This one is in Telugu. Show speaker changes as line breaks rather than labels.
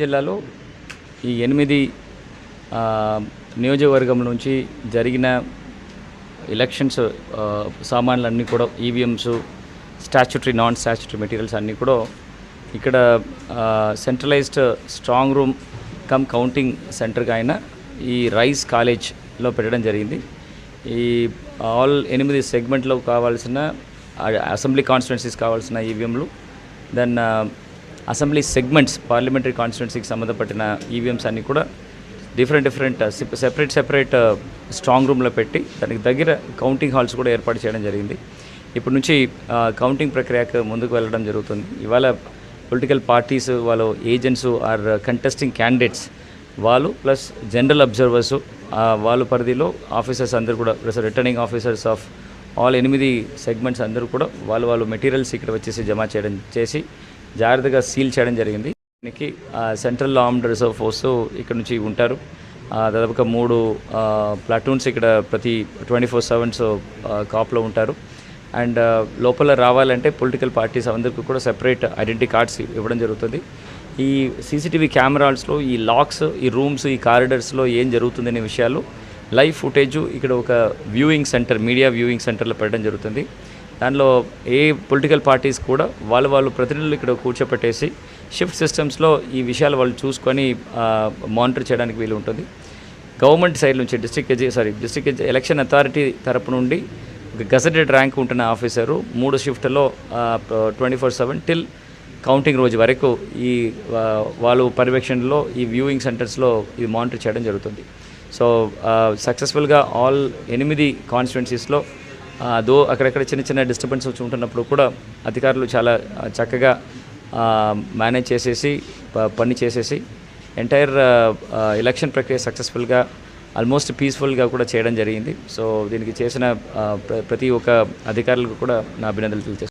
జిల్లాలో ఈ ఎనిమిది నియోజకవర్గం నుంచి జరిగిన ఎలక్షన్స్ సామాన్లు సామాన్లన్నీ కూడా EVMs statutory non statutory materials అన్నీ కూడా ఇక్కడ centralised strong room cum counting సెంటర్గా అయిన ఈ రైస్ కాలేజ్లో పెట్టడం జరిగింది. ఈ ఆల్ ఎనిమిది సెగ్మెంట్లో కావాల్సిన అసెంబ్లీ కాన్స్టిట్యున్సీస్ కావాల్సిన ఈవీఎంలు దెన్ అసెంబ్లీ సెగ్మెంట్స్ పార్లమెంటరీ కాన్స్టిట్యున్సీకి సంబంధపడిన ఈవీఎంస్ అన్నీ కూడా different different separate separate strong రూమ్లో పెట్టి దానికి దగ్గర కౌంటింగ్ హాల్స్ కూడా ఏర్పాటు చేయడం జరిగింది. ఇప్పటి నుంచి కౌంటింగ్ ప్రక్రియకు ముందుకు వెళ్ళడం జరుగుతుంది. ఇవాళ పొలిటికల్ పార్టీస్ వాళ్ళు ఏజెంట్స్ ఆర్ కంటెస్టింగ్ క్యాండిడేట్స్ వాళ్ళు ప్లస్ జనరల్ అబ్జర్వర్స్ వాళ్ళ పరిధిలో ఆఫీసర్స్ అందరూ కూడా plus returning officers of all ఎనిమిది సెగ్మెంట్స్ అందరూ కూడా వాళ్ళు వాళ్ళు మెటీరియల్స్ ఇక్కడ వచ్చేసి జమ చేయడం చేసి జాగ్రత్తగా సీల్ చేయడం జరిగింది. దీనికి సెంట్రల్ ఆర్మ్డ్ రిజర్వ్ ఫోర్స్ ఇక్కడ నుంచి ఉంటారు. దాదాపుగా మూడు ప్లాటూన్స్ ఇక్కడ ప్రతి ట్వంటీ ఫోర్ సెవెన్స్ కాప్లో ఉంటారు. అండ్ లోపల రావాలంటే పొలిటికల్ పార్టీస్ అందరికీ కూడా సెపరేట్ ఐడెంటిటీ కార్డ్స్ ఇవ్వడం జరుగుతుంది. ఈ సీసీటీవీ కెమెరాస్లో ఈ లాక్స్ ఈ రూమ్స్ ఈ కారిడర్స్లో ఏం జరుగుతుందనే విషయాలు లైవ్ ఫుటేజ్ ఇక్కడ ఒక వ్యూయింగ్ సెంటర్ మీడియా వ్యూయింగ్ సెంటర్లో పెట్టడం జరుగుతుంది. దానిలో ఏ పొలిటికల్ పార్టీస్ కూడా వాళ్ళు వాళ్ళు ప్రతినిధులు ఇక్కడ కూర్చోపెట్టేసి షిఫ్ట్ సిస్టమ్స్లో ఈ విషయాలు వాళ్ళు చూసుకొని మానిటర్ చేయడానికి వీలు ఉంటుంది. గవర్నమెంట్ సైడ్ నుంచి district AG sorry district election authority తరపు నుండి ఒక గజెటెడ్ ర్యాంక్ ఉంటున్న ఆఫీసరు మూడు షిఫ్ట్లో twenty four seven till counting రోజు వరకు ఈ వాళ్ళు పర్యవేక్షణలో ఈ వ్యూయింగ్ సెంటర్స్లో ఇది మానిటర్ చేయడం జరుగుతుంది. సో సక్సెస్ఫుల్గా ఆల్ ఎనిమిది కాన్స్టిట్యున్సీస్లో దో అక్కడక్కడ చిన్న చిన్న డిస్టర్బెన్స్ వచ్చి ఉంటున్నప్పుడు కూడా అధికారులు చాలా చక్కగా మేనేజ్ చేసేసి పని చేసేసి ఎంటైర్ ఎలక్షన్ ప్రక్రియ సక్సెస్ఫుల్గా ఆల్మోస్ట్ పీస్ఫుల్గా కూడా చేయడం జరిగింది. సో దీనికి చేసిన ప్ర- ప్రతి ఒక్క అధికారులకు కూడా నా అభినందనలు తెలియజేస్తాను